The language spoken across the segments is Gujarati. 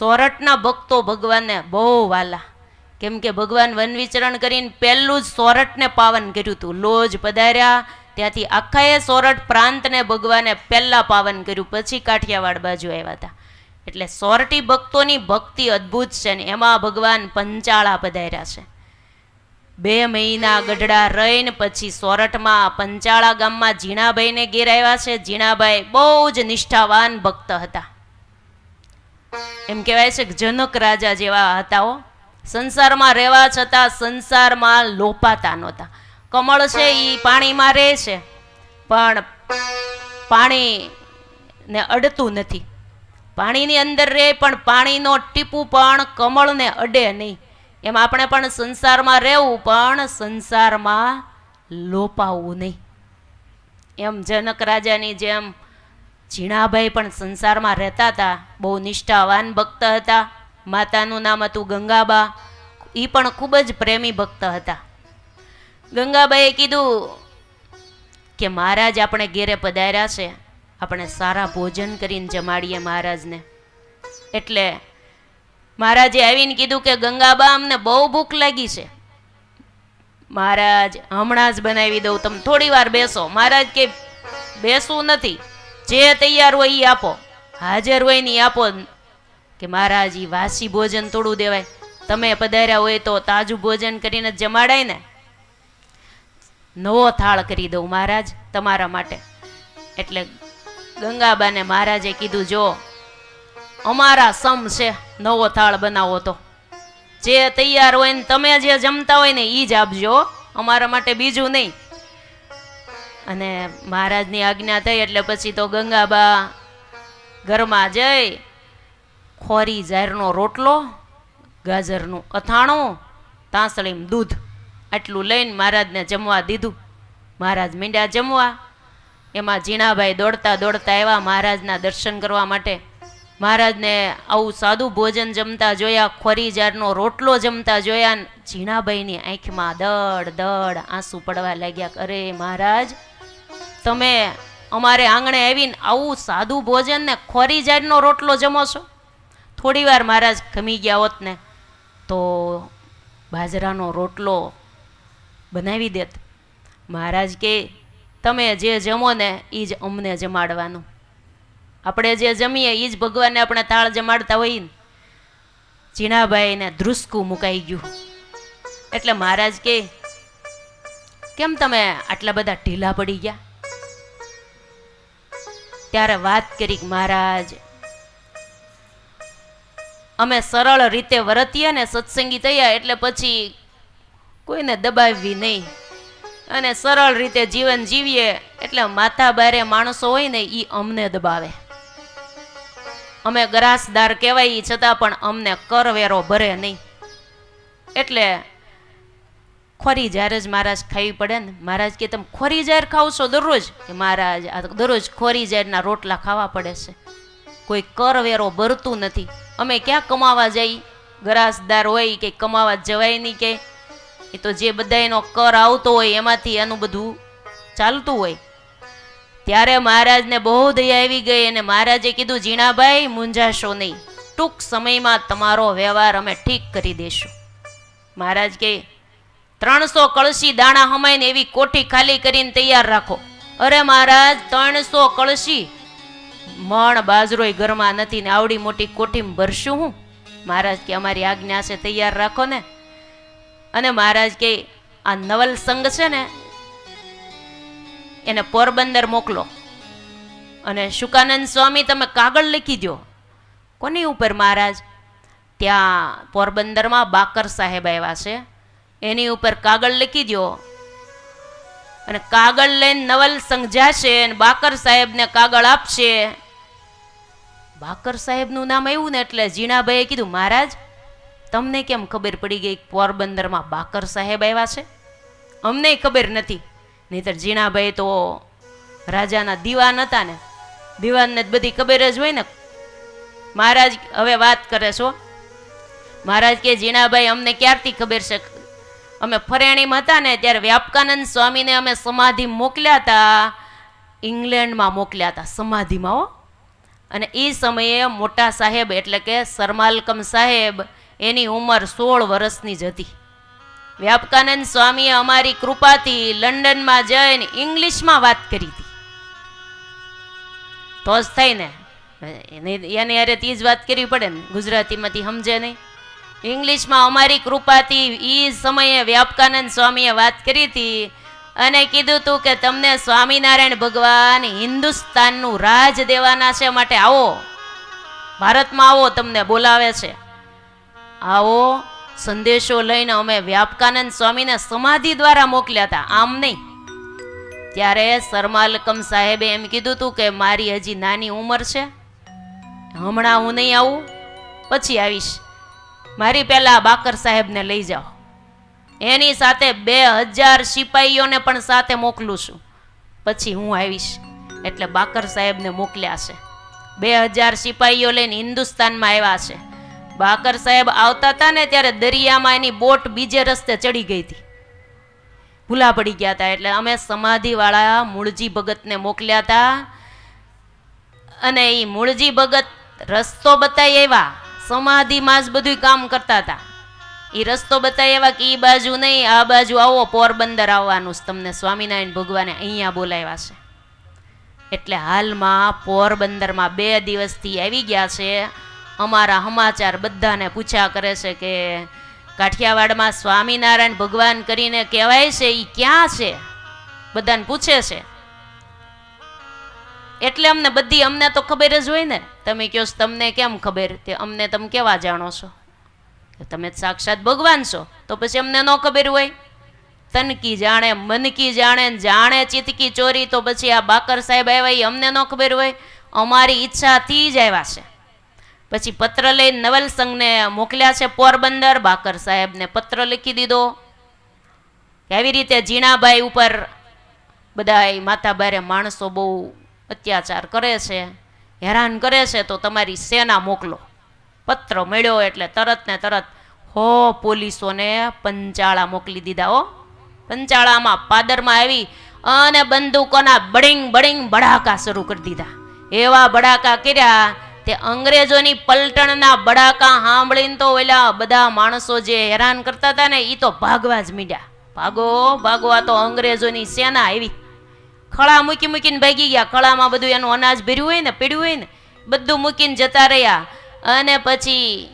સોરઠના ભક્તો ભગવાનને બહુ વાલા. કેમ કે ભગવાન વન વિચરણ કરીને પહેલું જ સોરઠને પાવન કર્યું હતું. લોજ પધાર્યા, ત્યાંથી આખાએ સોરઠ પ્રાંતને ભગવાને પહેલાં પાવન કર્યું. પછી કાઠિયાવાડ બાજુ આવ્યા હતા. એટલે સોરઠી ભક્તોની ભક્તિ અદ્ભુત છે ને એમાં ભગવાન પંચાળા પધાર્યા છે. બે મહિના ગઢડા રહીને પછી સોરઠમાં પંચાળા ગામમાં જીણાભાઈને ઘેર આવ્યા છે. જીણાભાઈ બહુ જ નિષ્ઠાવાન ભક્ત હતા. એમ કહેવાય છે કે જનક રાજા જેવા હતા હો. સંસારમાં રહેવા છતાં સંસારમાં લોપાતા નહોતા. કમળ છે એ પાણીમાં રહે છે, પણ પાણીને અડતું નથી. પાણીની અંદર રહે પણ પાણીનો ટીપું પણ કમળને અડે નહીં. એમ આપણે પણ સંસારમાં રહેવું, પણ સંસારમાં લોપાવવું નહીં. એમ જનક રાજાની જેમ ઝીણાભાઈ પણ સંસારમાં રહેતા હતા. બહુ નિષ્ઠાવાન ભક્ત હતા. માતાનું નામ હતું ગંગાબા. એ પણ ખૂબ જ પ્રેમી ભક્ત હતા. ગંગાબાઈએ કીધું કે મહારાજ આપણે ઘેરે પધાર્યા છે. આપણે સારા ભોજન કરીને જમાડીએ મહારાજને. એટલે મહારાજે આવીને કીધું કે ગંગાબા, અમને બહુ ભૂખ લાગી છે. મહારાજ, હમણાં જ બનાવી દઉં. તમે થોડી વાર બેસો. મહારાજ કે, બેસવું નથી. જે તૈયાર હોય એ આપો. હાજર હોય ને આપો. કે મહારાજ એ વાસી ભોજન તોડું દેવાય. તમે પધાર્યા હોય તો તાજું ભોજન કરીને જમાડાય ને. નવો થાળ કરી દઉં મહારાજ તમારા માટે. એટલે ગંગાબાને મહારાજે કીધું, જો, અમારા સમ છે, નવો થાળ બનાવો તો. જે તૈયાર હોય ને તમે જે જમતા હોય ને એ જ આપજો. અમારા માટે બીજું નહીં. અને મહારાજની આજ્ઞા થઈ એટલે પછી તો ગંગાબા ઘરમાં જઈ ખોરી ઝારનો રોટલો, ગાજરનું અથાણું તાંસળીમ દૂધ આટલું લઈને મહારાજને જમવા દીધું. મહારાજ મીંડા જમવા. એમાં ઝીણાભાઈ દોડતા દોડતા આવ્યા મહારાજના દર્શન કરવા માટે. મહારાજને આવું સાદું ભોજન જમતા જોયા, ખોરી જારનો રોટલો જમતા જોયા ને ઝીણાભાઈની આંખમાં દડ દડ આંસુ પડવા લાગ્યા. અરે મહારાજ તમે અમારે આંગણે આવીને આવું સાદું ભોજન ને ખોરી જાતનો રોટલો જમો છો? થોડી વાર મહારાજ ખમી ગયા હોત ને, તો બાજરાનો રોટલો બનાવી દેત. મહારાજ કે, તમે જે જમો ને એ જ અમને જમાડવાનું. આપણે જે જમીએ એ જ ભગવાનને આપણે તાળ જમાડતા હોઈએ ને. જીણાભાઈને ધ્રુસકું મુકાઈ ગયું. એટલે મહારાજ કે, કેમ તમે આટલા બધા ઢીલા પડી ગયા? ત્યારે વાત કરી મહારાજ, અમે સરળ રીતે વર્તીએ ને સત્સંગી થયા એટલે પછી કોઈને દબાવવી નહીં. અને સરળ રીતે જીવન જીવીએ એટલે માથા બારે માણસો હોય ને એ અમને દબાવે. અમે ગ્રાસદાર કહેવાય છતાં પણ અમને કરવેરો ભરે નહીં. એટલે ખોરી જાર જ મહારાજ ખાવી પડે ને, મહારાજ કે તમે ખોરી જાર ખાવ છો દરરોજ? કે મહારાજ, આ દરરોજ ખોરી જારના રોટલા ખાવા પડે છે. કોઈ કરવેરો ભરતું નથી. અમે ક્યાં કમાવા જઈ? ગ્રાસદાર હોય કે કમાવા જવાય નહીં કે. એ તો જે બધા એનો કર આવતો હોય એમાંથી એનું બધું ચાલતું હોય. ત્યારે મહારાજને બહુ દયા આવી ગઈ અને મહારાજે કીધું જીણાભાઈ મૂંઝાશો નહીં. ટૂંક સમયમાં તમારો વ્યવહાર અમે ઠીક કરી દઈશું મહારાજ કે ત્રણસો કળશી દાણા હમાઈને એવી કોઠી ખાલી કરીને તૈયાર રાખો. અરે મહારાજ, ત્રણસો કળશી? મણ બાજરોય ઘરમાં નથી ને આવડી મોટી કોઠીમાં ભરશું હું? મહારાજ કે અમારી આજ્ઞા છે તૈયાર રાખો ને. અને મહારાજ કે આ નવલ સંઘ છે ને, એને પોરબંદર મોકલો. અને શુકાનંદ સ્વામી, તમે કાગળ લખી દો કોની ઉપર મહારાજ? ત્યાં પોરબંદરમાં બાકર સાહેબ આવ્યા છે. એની ઉપર કાગળ લખી દો અને કાગળ લઈને નવલ સંઘ જાશે અને બાકર સાહેબને કાગળ આપશે. બાકર સાહેબનું નામ આવ્યું ને એટલે જીણાભાઈએ કીધું, મહારાજ, તમને કેમ ખબર પડી ગઈ પોરબંદરમાં બાકર સાહેબ આવ્યા છે? અમને ખબર નથી. નહીતર જીણાભાઈ તો રાજાના દીવાન હતા ને, દીવાનને જ બધી ખબર જ હોય ને. મહારાજ, હવે વાત કરે છો? મહારાજ કે જીણાભાઈ અમને ક્યારથી ખબર છે? અમે ફરેણીમાં હતા ને, ત્યારે વ્યાપકાનંદ સ્વામીને અમે સમાધિ મોકલ્યા હતા. ઇંગ્લેન્ડમાં મોકલ્યા હતા સમાધિમાં, હો. અને એ સમયે મોટા સાહેબ, એટલે કે સરમાલકમ સાહેબ, એની ઉંમર સોળ વર્ષની જ હતી. વ્યાપકાનંદ સ્વામીએ અમારી કૃપાથી લંડનમાં જઈને ઇંગ્લિશમાં વાત કરી હતી. તો જ થાય ને એને અરે તે વાત કરવી પડે ને, ગુજરાતીમાંથી સમજે નહીં. ઇંગ્લિશમાં અમારી કૃપાથી એ સમયે વ્યાપકાનંદ સ્વામીએ વાત કરી હતી અને કીધું તું કે તમને સ્વામિનારાયણ ભગવાન હિન્દુસ્તાનનું રાજ દેવાના છે માટે આવો. ભારતમાં આવો, તમને બોલાવે છે. આવો, સંદેશો લઈને અમે વ્યાપકાનંદ સ્વામીને સમાધિ દ્વારા મોકલ્યા હતા. આમ નહીં. ત્યારે સરમાલકમ સાહેબે એમ કીધું તું કે મારી હજી નાની ઉંમર છે. હમણાં હું નહીં આવું, પછી આવીશ. મારી પહેલા બાકર સાહેબને લઈ જાઓ. એની સાથે બે હજાર સિપાહીઓને પણ સાથે મોકલું છું. પછી હું આવીશ. એટલે બાકર સાહેબને મોકલ્યા છે. બે હજાર સિપાહીઓ લઈને હિન્દુસ્તાનમાં આવ્યા છે. બાકર સાહેબ આવતા હતા ને ત્યારે દરિયામાં એની બોટ બીજે રસ્તે ચડી ગઈ હતી. ભૂલા પડી ગયા હતા. એટલે અમે સમાધિવાળા મૂળજી ભગતને મોકલ્યા હતા. અને એ મૂળજી ભગત રસ્તો બતાવી આવ્યા. સમાધિમાં જ બધું કામ કરતા હતા. એ રસ્તો બતાવે એવા કે એ બાજુ નહીં, આ બાજુ આવો, પોરબંદર આવવાનું છે તમને સ્વામિનારાયણ ભગવાને અહીંયા બોલાવ્યા છે. એટલે હાલમાં પોરબંદરમાં બે દિવસથી આવી ગયા છે. અમારા સમાચાર બધાને પૂછ્યા કરે છે કે કાઠિયાવાડમાં સ્વામિનારાયણ ભગવાન કરીને કહેવાય છે એ ક્યાં છે? બધાને પૂછે છે. એટલે અમને બધી અમને તો ખબર જ હોય ને. તમે કહો તમને કેમ ખબર? તે અમને તમે કેવા જાણો છો? તમે સાક્ષાત ભગવાન છો. તો પછી અમને ન ખબર હોય. તનકી જાણે મનકી જાણે જાણે ચિતકી ચોરી, તો પછી આ બાકર સાહેબ આવ્યા એ અમને ન ખબર હોય. અમારી ઈચ્છાથી જ આવ્યા છે. પછી પત્ર લઈને નવલ સંઘને મોકલ્યા છે, પોરબંદર. બાકર સાહેબને પત્ર લખી દીધો. આવી રીતે જીણાભાઈ ઉપર બધા માતાબારે માણસો બહુ અત્યાચાર કરે છે, હેરાન કરે છે, તો તમારી સેના મોકલો. પત્ર મળ્યો એટલે તરત ને તરત, હો, પોલીસોને પંચાળા મોકલી દીધા હો. પંચાળામાં પાદરમાં આવી અને બંદૂકોના બડિંગ બડિંગ બડાકા શરૂ કરી દીધા. એવા બડાકા કર્યા તે અંગ્રેજોની પલટણના બડાકા સાંભળીને તો ઓલા બધા માણસો જે હેરાન કરતા હતા ને એ તો ભાગવા જ મીડ્યા. ભાગો ભાગવા તો અંગ્રેજોની સેના આવી. ખળા મૂકી મૂકીને ભાગી ગયા. ખળામાં બધું એનું અનાજ ભર્યું હોય ને, પીડ્યું હોય ને, બધું મૂકીને જતા રહ્યા. અને પછી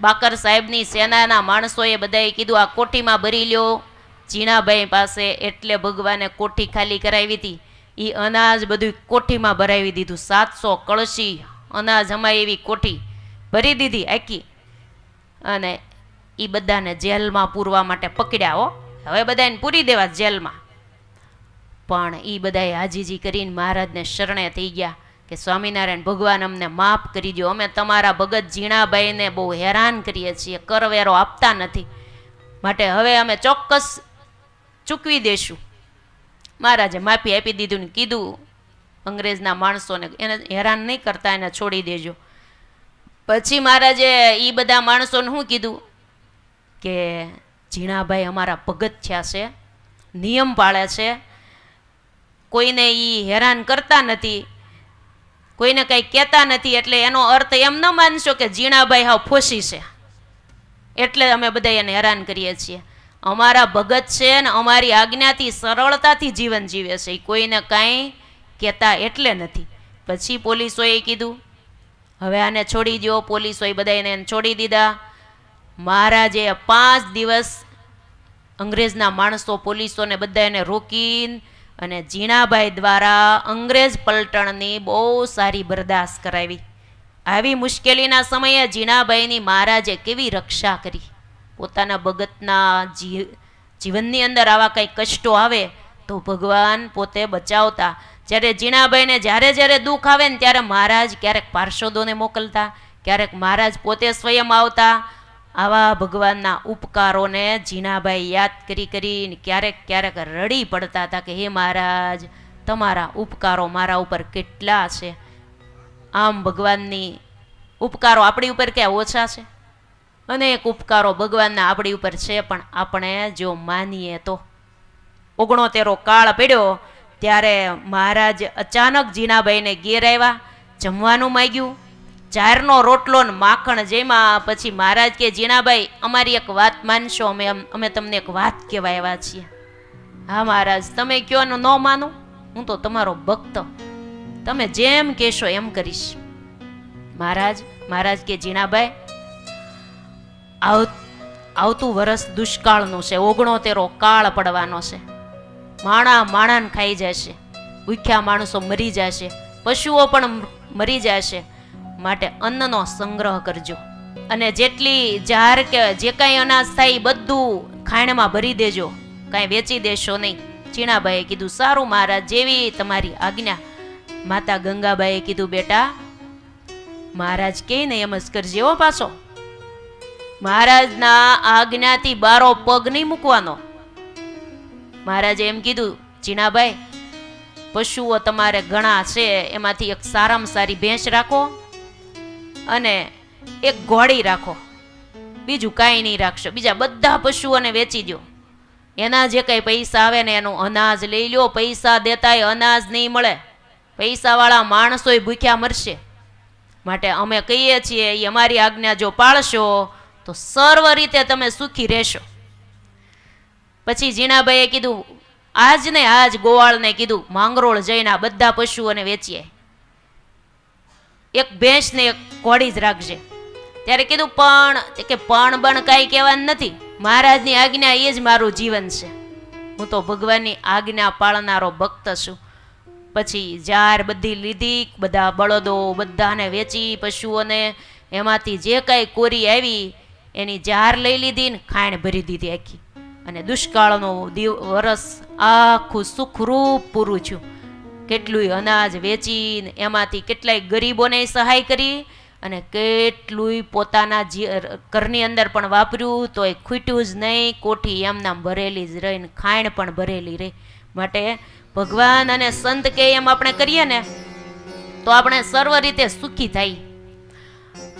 બાકર સાહેબની સેનાના માણસોએ બધાએ કીધું, આ કોઠીમાં ભરી લ્યો. જીણાભાઈ પાસે એટલે ભગવાને કોઠી ખાલી કરાવી હતી. એ અનાજ બધું કોઠીમાં ભરાવી દીધું. સાતસો કળશી અનાજ હમાય એવી કોઠી ભરી દીધી આખી. અને એ બધાને જેલમાં પૂરવા માટે પકડ્યા હો. હવે બધાને પૂરી દેવા જેલમાં. પણ એ બધાએ હાજીજી કરીને મહારાજને શરણે થઈ ગયા કે સ્વામિનારાયણ ભગવાન અમને માફ કરી દો અમે તમારા ભગત જીણાભાઈને બહુ હેરાન કરીએ છીએ, કરવેરો આપતા નથી. માટે હવે અમે ચોક્કસ ચૂકવી દેશું. મહારાજે માફી આપી દીધું ને કીધું, અંગ્રેજના માણસોને એને હેરાન નહીં કરતા, એને છોડી દેજો. પછી મહારાજે એ બધા માણસોને શું કીધું? કે ઝીણાભાઈ અમારા ભગત થયા છે, નિયમ પાળે છે કોઈને એ હેરાન કરતા નથી, કોઈને કંઈ કહેતા નથી, એટલે એનો અર્થ એમ ન માનશો કે ઝીણાભાઈ હાવ ફોસી છે. એટલે અમે બધા એને હેરાન કરીએ છીએ. અમારા ભગત છે ને અમારી આજ્ઞાથી સરળતાથી જીવન જીવે છે. એ કોઈને કાંઈ કહેતા એટલે નથી. પછી પોલીસોએ કીધું, હવે આને છોડી દો પોલીસોએ બધાને એને છોડી દીધા. મહારાજે પાંચ દિવસ અંગ્રેજના માણસો પોલીસોને બધા એને રોકીને અને જીણાભાઈ દ્વારા અંગ્રેજ પલટણની બહુ સારી બરદાસ્ત કરાવી. આવી મુશ્કેલીના સમયે જીણાભાઈની મહારાજે કેવી રક્ષા કરી? પોતાના ભગતના જીવનની અંદર આવા કંઈ કષ્ટો આવે તો ભગવાન પોતે બચાવતા. જ્યારે જીણાભાઈને જ્યારે જ્યારે દુઃખ આવે ને ત્યારે મહારાજ ક્યારેક પાર્ષદોને મોકલતા, ક્યારેક મહારાજ પોતે સ્વયં આવતા. આવા ભગવાનના ઉપકારોને જીનાભાઈ યાદ કરી કરીને ક્યારેક ક્યારેક રડી પડતા હતા કે, હે મહારાજ, તમારા ઉપકારો મારા ઉપર કેટલા છે? આમ ભગવાનની ઉપકારો આપણી ઉપર ક્યાં ઓછા છે? અનેક ઉપકારો ભગવાનના આપણી ઉપર છે, પણ આપણે જો માનીએ તો. ઓગણોતેરો કાળ પડ્યો, ત્યારે મહારાજ અચાનક જીનાભાઈને ઘેર આવ્યા, જમવાનું માંગ્યું. ચારનો રોટલો ને માખણ જેમાં પછી મહારાજ કે જીણાભાઈ અમારી એક વાત માનશો અમે, અમ- તમને એક વાત કહેવા આવ્યા છીએ. હા, મહારાજ, તમે કયો ને ન માનો? હું તો તમારો ભક્ત. તમે જેમ કહેશો એમ કરીશ. મહારાજ મહારાજ કે જીણાભાઈ આવ, આવતું વરસ દુષ્કાળનું છે, ઓગણોતેરો કાળ પડવાનો છે. માણા માણાને ખાઈ જશે. ભૂખ્યા માણસો મરી જશે. પશુઓ પણ મરી જશે. માટે અન્નનો સંગ્રહ કરજો. અને જેટલી જાર કે જે કાંઈ અનાજ થાય એ બધું ખાણમાં ભરી દેજો. કાંઈ વેચી દેશો નહીં. ચીણાબાઈએ કીધું, સારું મહારાજ, જેવી તમારી આજ્ઞા. માતા ગંગાબાઈએ કીધું, બેટા, મહારાજ કે ને એમ પાછો. મહારાજના આજ્ઞાથી બારો પગ નહીં મૂકવાનો. મહારાજે એમ કીધું ચીણાભાઈ પશુઓ તમારે ઘણા છે, એમાંથી એક સારામાં સારી ભેંસ રાખો. અને એક ઘોડી રાખો. બીજું કાંઈ નહીં રાખશો. બીજા બધા પશુઓને વેચી દો એના જે કંઈ પૈસા આવે ને એનું અનાજ લઈ લ્યો. પૈસા દેતાય અનાજ નહીં મળે. પૈસાવાળા માણસોય ભૂખ્યા મરશે. માટે અમે કહીએ છીએ એ અમારી આજ્ઞા જો પાળશો, તો સર્વ રીતે તમે સુખી રહેશો. પછી જીણાભાઈએ કીધું, આજ ને આજ ગોવાળને કીધું, માંગરોળ જઈને આ બધા પશુઓને વેચીએ. એક ભેંસ ને એક ઘોડી જ રાખજે. ત્યારે કીધું, પણ કે, પણ બણ કાંઈ કહેવાનું નથી. મહારાજની આજ્ઞા એ જ મારું જીવન છે. હું તો ભગવાનની આજ્ઞા પાળનારો ભક્ત છું. પછી જાર બધી લીધી, બધા બળદો બધાને વેચી, પશુઓને એમાંથી જે કાંઈ કોરી આવી, એની જાર લઈ લીધી ને ખાણ ભરી દીધી આખી. અને દુષ્કાળનો દિવ, વરસ આખું સુખરૂપ પૂરું થયું. કેટલુંય અનાજ વેચીને એમાંથી કેટલાય ગરીબોને સહાય કરી અને કેટલુંય પોતાના ઘરની અંદર પણ વાપર્યું તો એ ખૂટ્યું જ નહીં, કોઠી એમનામ ભરેલી જ રહીને ખાણ પણ ભરેલી રહી. માટે ભગવાન અને સંત કે એમ આપણે કરીએ ને, તો આપણે સર્વ રીતે સુખી થાય.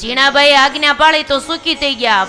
જીણાભાઈ આજ્ઞા પાળી તો સુખી થઈ ગયા.